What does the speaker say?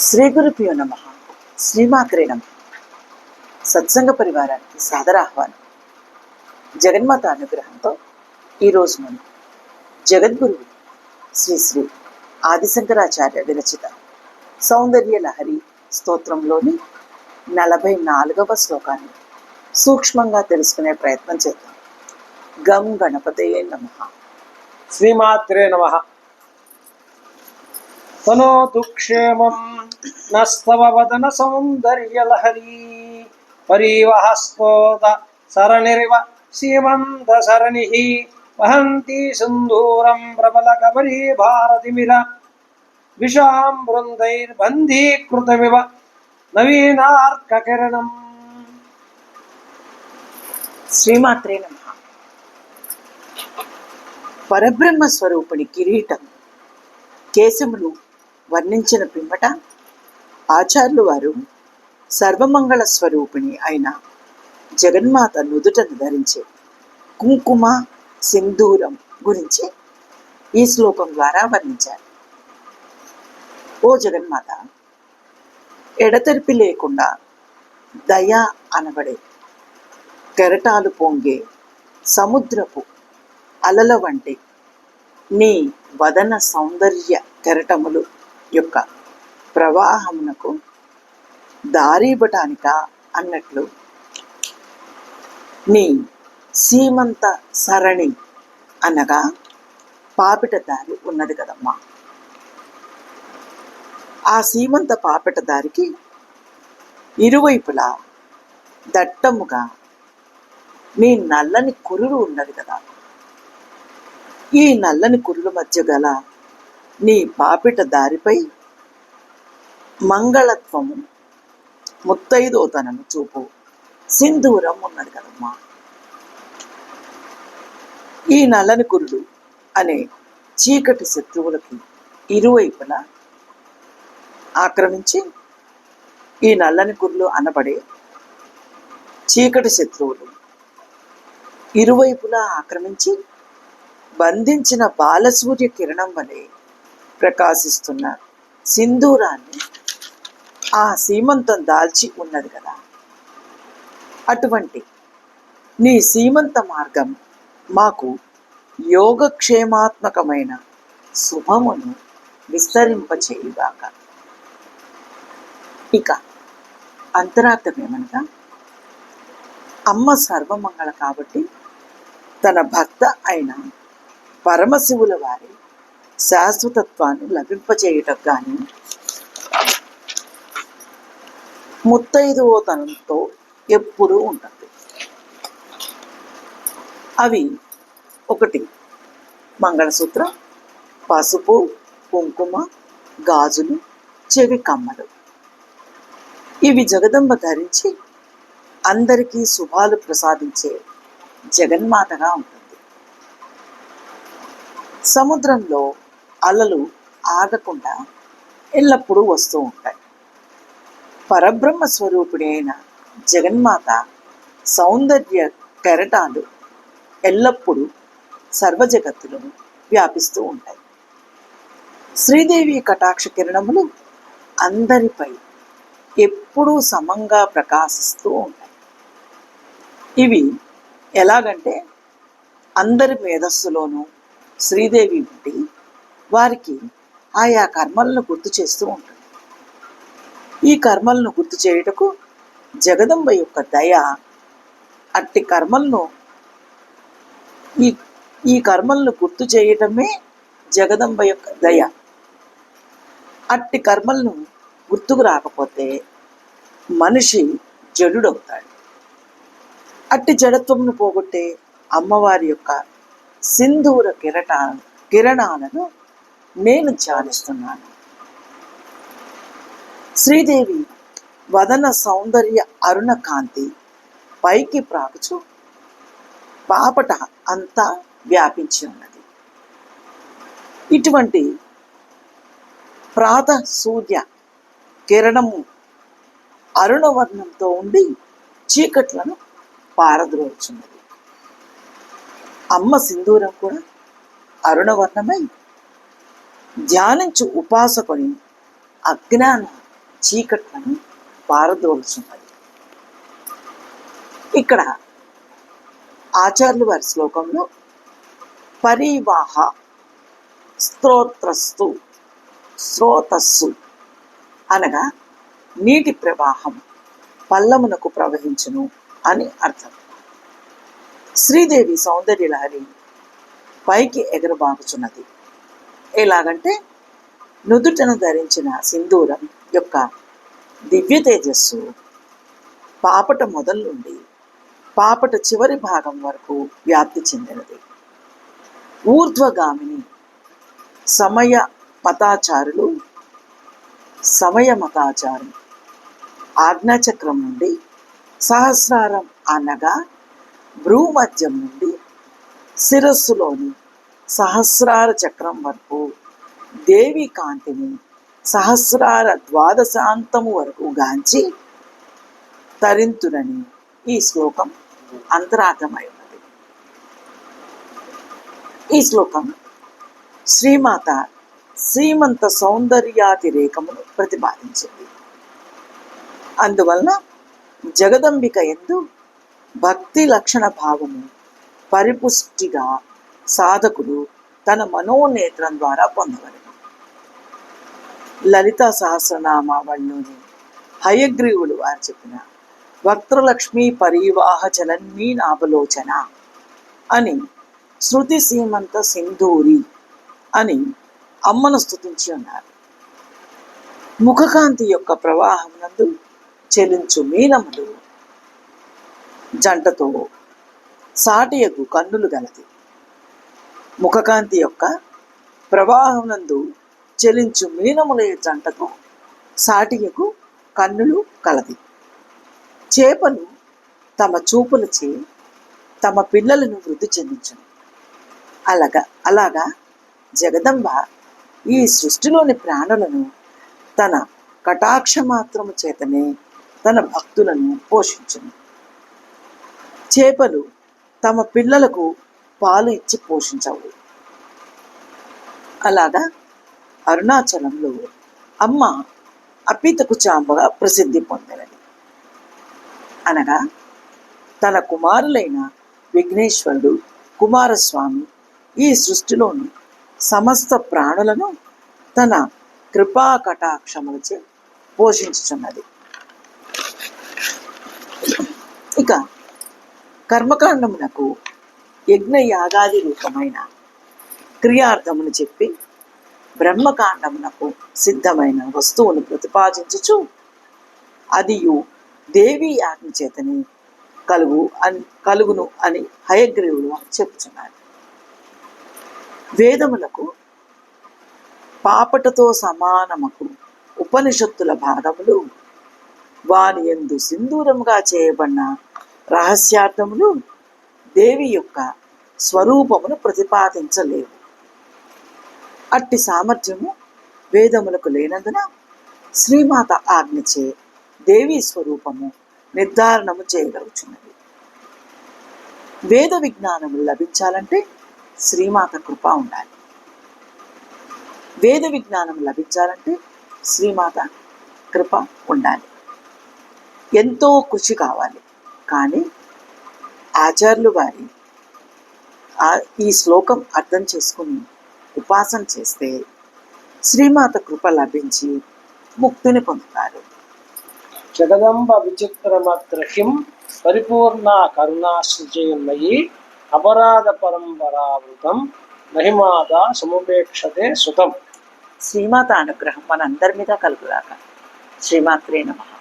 శ్రీ గురుభ్యో నమ. శ్రీమాత్రే నమ. సత్సంగ పరివారానికి సాదర ఆహ్వానం. జగన్మాత అనుగ్రహంతో ఈరోజు మనం జగద్గురువు శ్రీ శ్రీ ఆదిశంకరాచార్య విరచిత సౌందర్య లహరి స్తోత్రంలోని నలభై నాలుగవ శ్లోకాన్ని సూక్ష్మంగా తెలుసుకునే ప్రయత్నం చేద్దాం. గం గణపతయే నమ. శ్రీమాత్రే నమ. తనోతు క్షేమం నస్తవ వదన సౌందర్యలహరీ పరీవహస్తోత సరణిరివ సీమంత సరణి వహంతి సింధూరం ప్రబల కబరీ భారతిమిర విషాం బృందైర్బంధీకృతమివ నవీనార్కకిరణం శ్రీమాత్రే నమ. పరబ్రహ్మ స్వరూపుని కిరీటం కేశములు వర్ణించిన పిమ్మట ఆచార్యులు వారు సర్వమంగళ స్వరూపిణి అయిన జగన్మాత నుదుటను ధరించే కుంకుమ సింధూరం గురించి ఈ శ్లోకం ద్వారా వర్ణించారు. ఓ జగన్మాత ఎడతెరిపి లేకుండా దయ అనబడే కెరటాలు పొంగే సముద్రపు అలల వంటి నీ వదన సౌందర్య కెరటములు యొక్క ప్రవాహమునకు దారి ఇవ్వటానిక అన్నట్లు నీ సీమంత సరణి అనగా పాపిట దారి ఉన్నది కదమ్మా. ఆ సీమంత పాపిట దారికి ఇరువైపులా దట్టముగా నీ నల్లని కురులు ఉన్నది కదా. ఈ నల్లని కురుల మధ్య గల నీ పాపిట దారిపై మంగళత్వము ముత్తైదోతనను చూపు. సింధూరం ఉన్నది కదమ్మా. ఈ నల్లని కురులు అనే చీకటి శత్రువులకి ఇరువైపులా ఆక్రమించి ఈ నల్లని కురులు అనబడే చీకటి శత్రువులు ఇరువైపులా ఆక్రమించి బంధించిన బాలసూర్య కిరణం వలె ప్రకాశిస్తున్న సింధూరాన్ని ఆ సీమంతం దాల్చి ఉన్నది కదా. అటువంటి నీ సీమంత మార్గం మాకు యోగక్షేమాత్మకమైన శుభమును విస్తరింపచేయుగాక. ఇక అంతరార్థం ఏమనగా అమ్మ సర్వమంగళ కాబట్టి తన భక్త అయిన పరమశివుల వారి శాశ్వతత్వాన్ని లభింపచేయటం కానీ ముత్తైదువతనంతో ఎప్పుడూ ఉంటుంది అవి ఒకటి మంగళసూత్రం పసుపు కుంకుమ గాజులు చెవి కమ్మలు. ఇవి జగదంబ ధరించి అందరికీ శుభాలు ప్రసాదించే జగన్మాతగా ఉంటుంది. సముద్రంలో అలలు ఆగకుండా ఎల్లప్పుడూ వస్తూ ఉంటాయి. పరబ్రహ్మ స్వరూపిణి అయిన జగన్మాత సౌందర్య కెరటాలు ఎల్లప్పుడూ సర్వజగత్తులో వ్యాపిస్తూ ఉంటాయి. శ్రీదేవి కటాక్ష కిరణములు అందరిపై ఎప్పుడూ సమంగా ప్రకాశిస్తూ ఉంటాయి. ఇవి ఎలాగంటే అందరి మేధస్సులోనూ శ్రీదేవి ఉండి వారికి ఆయా కర్మలను గుర్తు చేస్తూ ఉంటుంది. ఈ కర్మలను గుర్తు చేయుటకు జగదంబ యొక్క దయ అట్టి కర్మలను ఈ ఈ కర్మలను గుర్తు చేయటమే జగదంబ యొక్క దయ. అట్టి కర్మలను గుర్తుకు రాకపోతే మనిషి జడుడవుతాడు. అట్టి జడత్వంను పోగొట్టే అమ్మవారి యొక్క సింధూర కిరట కిరణాలను నేను ధ్యానిస్తున్నాను. శ్రీదేవి వదన సౌందర్య అరుణ కాంతి పైకి ప్రాకుచు పాపట అంతా వ్యాపించి ఉన్నది. ఇటువంటి ప్రాత సూర్య కిరణము అరుణవర్ణంతో ఉండి చీకట్లను పారద్రోచున్నది అమ్మ సింధూరం కూడా అరుణవర్ణమై ధ్యానించు ఉపాసకుని అజ్ఞాన చీకట్లను పారదోలుచున్నది ఇక్కడ ఆచార్యుల వారి శ్లోకంలో పరివాహ స్తోత్రస్తు స్రోతస్సు అనగా నీటి ప్రవాహం పల్లమునకు ప్రవహించును అని అర్థం. శ్రీదేవి సౌందర్యలహరి పైకి ఎగరబాగుచున్నది. ఎలాగంటే నుదుటను ధరించిన సింధూరం యొక్క దివ్య తేజస్సు పాపట మొదలు నుండి పాపట చివరి భాగం వరకు వ్యాప్తి చెందినది. ఊర్ధ్వగామిని సమయ మతాచారులు సమయ మతాచారం ఆజ్ఞాచక్రం నుండి సహస్రారం అనగా భ్రూమధ్యం నుండి శిరస్సులోని సహస్రార చక్రం వరకు దేవి కాంతిని సహస్రార ద్వాదశాంతము వరకు గాంచి తరింతురని ఈ శ్లోకం అంతరార్థమై ఉన్నది ఈ శ్లోకం శ్రీమాత శ్రీమంత సౌందర్యాతిరేకమును ప్రతిపాదించింది. అందువలన జగదంబిక ఎందు భక్తి లక్షణ భావము పరిపుష్టిగా సాధకుడు తన మనోనేత్రం ద్వారా పొందగలడు లలిత సహస్రనామావళిలోని హయగ్రీవులు వారు చెప్పిన వక్రలక్ష్మి పరివాహ చలన్మీ నాభలోచన అని శృతి సీమంత సింధూరి అని అమ్మను స్తుతించి ఉన్నారు. ముఖకాంతి యొక్క ప్రవాహం నందు చెలించు మీనములు జంటతో సాటియకు కన్నులు గలది. ముఖకాంతి యొక్క ప్రవాహం నందు చెలించు మీనముల జంటకు సాటియకు కన్నులు కలది. చేపలు తమ చూపులచే తమ పిల్లలను వృద్ధి చెందించును. అలాగా అలాగా జగదంబ ఈ సృష్టిలోని ప్రాణులను తన కటాక్ష మాత్రము చేతనే తన భక్తులను పోషించును. చేపలు తమ పిల్లలకు పాలు ఇచ్చి పోషించవు. అలాగా అరుణాచలంలో అమ్మ అపితకు చాంబగా ప్రసిద్ధి పొందినది. అనగా తన కుమారులైన విఘ్నేశ్వరుడు కుమారస్వామి ఈ సృష్టిలోని సమస్త ప్రాణులను తన కృపా కటాక్షములచే పోషించుచున్నది. ఇక కర్మకాండమునకు యజ్ఞ యాగాది రూపమైన క్రియార్థమును చెప్పి బ్రహ్మకాండమునకు సిద్ధమైన వస్తువును ప్రతిపాదించుచు అదియు దేవి ఆజ్ఞ చేతని కలుగు అని కలుగును అని హయగ్రీవులు అని వేదములకు పాపటతో సమానముకు ఉపనిషత్తుల భాగములు వాని ఎందు సింధూరముగా చేయబడిన రహస్యార్థములు దేవి యొక్క స్వరూపమును ప్రతిపాదించలేవు అట్టి సామర్థ్యము వేదములకు లేనందున శ్రీమాత ఆజ్ఞచే దేవి స్వరూపము నిర్ధారణము చేయగలుగుచున్నది వేద విజ్ఞానము లభించాలంటే శ్రీమాత కృప ఉండాలి. వేద విజ్ఞానం లభించాలంటే శ్రీమాత కృప ఉండాలి. ఎంతో కృషి కావాలి. కానీ ఆచార్యులు వారి ఈ శ్లోకం అర్థం చేసుకుని ఉపాసన చేస్తే శ్రీమాత కృప లభించి ముక్తిని పొందుతారు. జగదంబ విచిత్రమద్రహిం పరిపూర్ణ కరుణా సృజయమయి అపరాధ పరంపరావృతం మహిమాద సముపేక్షతే సుతం. శ్రీమాత అనుగ్రహం మనందరి మీద కలుగుదాక శ్రీమాత్రే నమః.